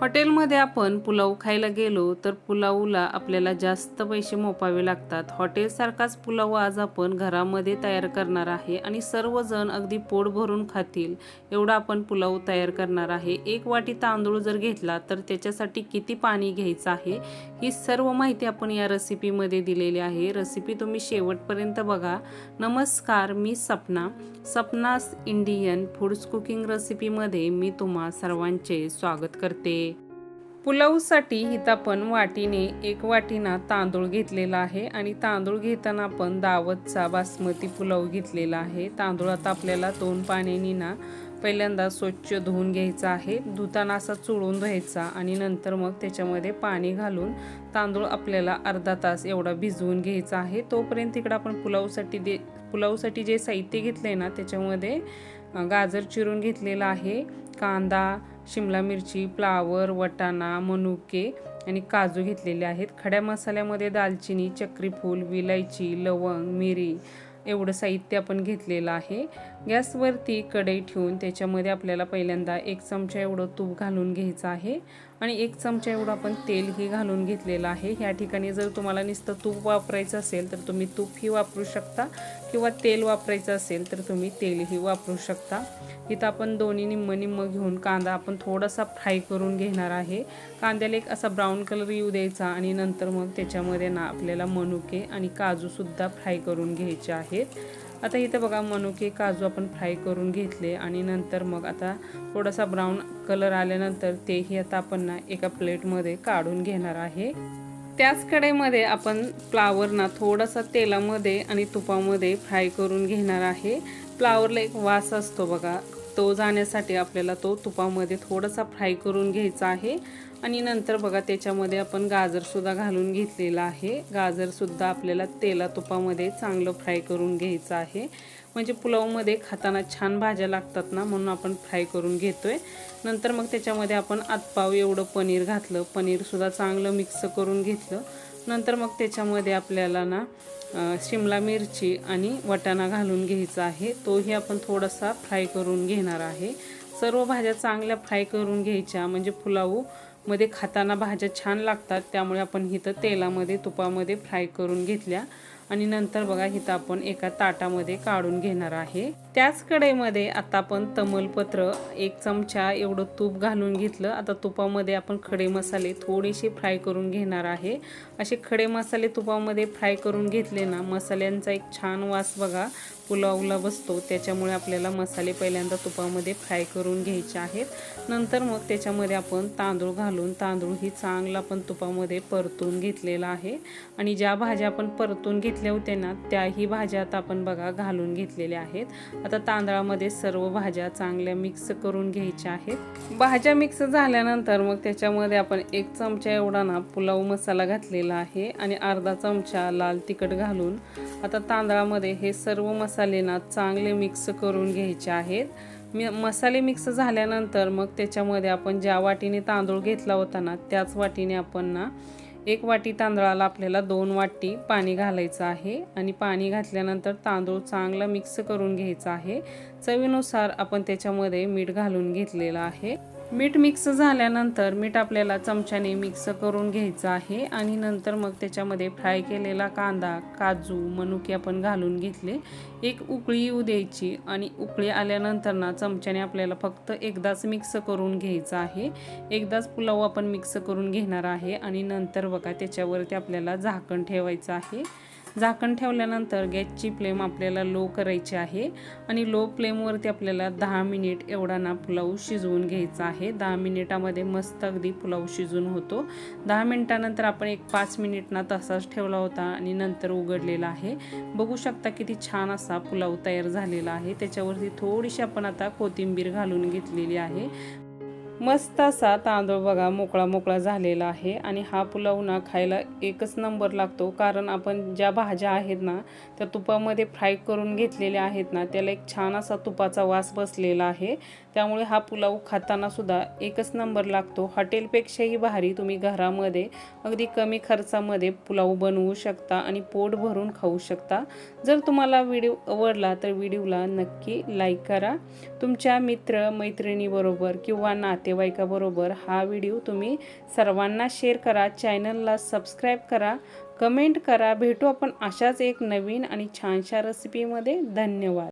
हॉटेलमध्ये आपण पुलाव खायला गेलो तर पुलावला आपल्याला जास्त पैसे मोपावे लागतात. हॉटेलसारखाच पुलाव आज आपण घरामध्ये तयार करणार आहे आणि सर्वजण अगदी पोट भरून खातील एवढा आपण पुलाव तयार करणार आहे. एक वाटी तांदूळ जर घेतला तर त्याच्यासाठी किती पाणी घ्यायचं आहे? ही सर्व माहिती आपण या रेसिपीमध्ये दिलेली आहे. रेसिपी तुम्ही शेवटपर्यंत बघा. नमस्कार मी सपना. सपनास इंडियन फूड्स कुकिंग रेसिपीमध्ये मी तुम्हा सर्वांचे स्वागत करते. पुलावसाठी इथं आपण वाटीने एक वाटीना तांदूळ घेतलेला आहे आणि तांदूळ घेताना आपण दावतचा बासमती पुलाव घेतलेला आहे. तांदूळ आता आपल्याला दोन पाण्यानी ना पहिल्यांदा स्वच्छ धुवून घ्यायचा आहे. धुताना असा चुळून धुवायचा आणि नंतर मग त्याच्यामध्ये पाणी घालून तांदूळ आपल्याला अर्धा तास एवढा भिजवून घ्यायचा आहे. तोपर्यंत इकडं आपण पुलावसाठी दे पुलावसाठी जे साहित्य घेतलं आहे ना त्याच्यामध्ये गाजर चिरून घेतलेलं आहे कांदा शिमला मिरची फ्लावर वटाणा मनुके आणि काजू घेतलेले आहेत. खड्या मसाल्यामध्ये दालचिनी चक्रीफूल विलायची लवंग मिरी एवढं साहित्य आपण घेतलेलं आहे. गॅसवरती कढई ठेवून त्याच्यामध्ये आपल्याला पहिल्यांदा एक चमचा एवढं तूप घालून घ्यायचं आहे. आणि एक चमचा एवढं आपण तेलही घालून घेतलेलं आहे. ह्या ठिकाणी जर तुम्हाला नुसतं तूप वापरायचं असेल तर तुम्ही तूपही वापरू शकता किंवा तेल वापरायचं असेल तर तुम्ही तेलही वापरू शकता. इथं आपण दोन्ही निम्म निम्म घेऊन कांदा आपण थोडासा फ्राय करून घेणार आहे. कांद्याला एक असा ब्राऊन कलर येऊ द्यायचा आणि नंतर मग त्याच्यामध्ये ना आपल्याला मनुके आणि काजूसुद्धा फ्राय करून घ्यायचे आहेत. आता इथं बघा मनुके काजू आपण फ्राय करून घेतले आणि नंतर मग आता थोडासा ब्राऊन कलर आल्यानंतर तेही आता आपण ना एका प्लेटमध्ये काढून घेणार आहे. त्याच कडेमध्ये आपण फ्लावरना थोडासा तेलामध्ये आणि तुपामध्ये फ्राय करून घेणार आहे. फ्लावरला एक वास असतो बघा. तो जाण्यासाठी आपल्याला तो तुपामध्ये थोडासा फ्राय करून घ्यायचा आहे. आणि नंतर बघा त्याच्यामध्ये आपण गाजरसुद्धा घालून घेतलेला आहे. गाजरसुद्धा आपल्याला तेला तुपामध्ये चांगलं फ्राय करून घ्यायचं आहे. म्हणजे पुलावमध्ये खाताना छान भाज्या लागतात ना म्हणून आपण फ्राय करून घेतोय. नंतर मग त्याच्यामध्ये आपण आतपाव एवढं पनीर घातलं. पनीरसुद्धा चांगलं मिक्स करून घेतलं. नंतर मग त्याच्यामध्ये आपल्याला ना शिमला मिरची आणि वटाणा घालून घ्यायचा आहे. तोही आपण थोडासा फ्राय करून घेणार आहे. सर्व भाज्या चांगल्या फ्राय करून घ्यायच्या. म्हणजे पुलावमध्ये खाताना भाज्या छान लागतात त्यामुळे आपण इथं तेलामध्ये तुपामध्ये फ्राय करून घेतल्या. आणि नंतर बघा इथं आपण एका ताटामध्ये काढून घेणार आहे. त्याच कढईमध्ये आता आपण तमलपत्र एक चमचा एवढं तूप घालून घेतलं. आता तुपामध्ये आपण खडे मसाले थोडेसे फ्राय करून घेणार आहे. असे खडे मसाले तुपामध्ये फ्राय करून घेतले ना मसाल्यांचा एक छान वास बघा पुलावला बसतो. त्याच्यामुळे आपल्याला मसाले पहिल्यांदा तुपामध्ये फ्राय करून घ्यायचे आहेत. नंतर मग त्याच्यामध्ये आपण तांदूळ घालून तांदूळ ही चांगला आपण तुपामध्ये परतून घेतलेला आहे. आणि ज्या भाज्या आपण परतून घेतल्या होत्या ना त्याही भाज्या आता आपण बघा घालून घेतलेल्या आहेत. आता तांदळामध्ये सर्व भाज्या चांगल्या मिक्स करून घ्यायच्या आहेत. भाज्या मिक्स झाल्यानंतर मग त्याच्यामध्ये आपण एक चमचा एवढा ना पुलाव मसाला घातलेला आहे आणि अर्धा चमचा लाल तिखट घालून आता तांदळामध्ये हे सर्व मसाले ना चांगले मिक्स करून घ्यायचे आहेत. मी मसाले मिक्स झाल्यानंतर मग त्याच्यामध्ये आपण ज्या वाटीने तांदूळ घेतला होता ना त्याच वाटीने आपण ना एक वाटी तांदळाला आपल्याला दोन वाटी पाणी घालायचं आहे आणि पाणी घातल्यानंतर तांदूळ चांगला मिक्स करून घ्यायचा आहे. चवीनुसार आपण त्याच्यामध्ये मीठ घालून घेतलेलं आहे. मीठ मिक्स झाल्यानंतर मीठ आपल्याला चमच्याने मिक्स करून घ्यायचं आहे आणि नंतर मग त्याच्यामध्ये फ्राय केलेला कांदा काजू मनुके आपण घालून घेतले. एक उकळी येऊ द्यायची आणि उकळी आल्यानंतर ना चमच्याने आपल्याला फक्त एकदाच मिक्स करून घ्यायचं आहे. एकदाच पुलाव आपण मिक्स करून घेणार आहे आणि नंतर बघा त्याच्यावरती आपल्याला झाकण ठेवायचं आहे. झाकण ठेवल्यानंतर गॅसची फ्लेम आपल्याला लो करायची आहे आणि लो फ्लेमवरती आपल्याला दहा मिनिट एवढा ना पुलाव शिजवून घ्यायचा आहे. दहा मिनिटामध्ये मस्त अगदी पुलाव शिजून होतो. दहा मिनिटानंतर आपण एक पाच मिनिट ना तसाच ठेवला होता आणि नंतर उघडलेला आहे. बघू शकता किती छान असा पुलाव तयार झालेला आहे. त्याच्यावरती थोडीशी आपण आता कोथिंबीर घालून घेतलेली आहे. मस्त असा तांदूळ बघा मोकळा मोकळा झालेला आहे. आणि हा पुलाव ना खायला एकच नंबर लागतो. कारण आपण ज्या भाज्या आहेत ना त्या तुपामध्ये फ्राय करून घेतलेल्या आहेत ना त्याला एक छान असा तुपाचा वास बसलेला आहे. त्यामुळे हा पुलाव खातानासुद्धा एकच नंबर लागतो. हॉटेलपेक्षाही भारी तुम्ही घरामध्ये अगदी कमी खर्चामध्ये पुलाव बनवू शकता आणि पोट भरून खाऊ शकता. जर तुम्हाला व्हिडिओ आवडला तर व्हिडिओला नक्की लाईक करा. तुमच्या मित्र मैत्रिणीबरोबर किंवा नाते नातेवाईकाबरोबर हा व्हिडिओ तुम्ही सर्वांना शेअर करा चॅनलला सबस्क्राईब करा कमेंट करा. भेटू आपण अशाच एक नवीन आणि छानशा रेसिपीमध्ये धन्यवाद.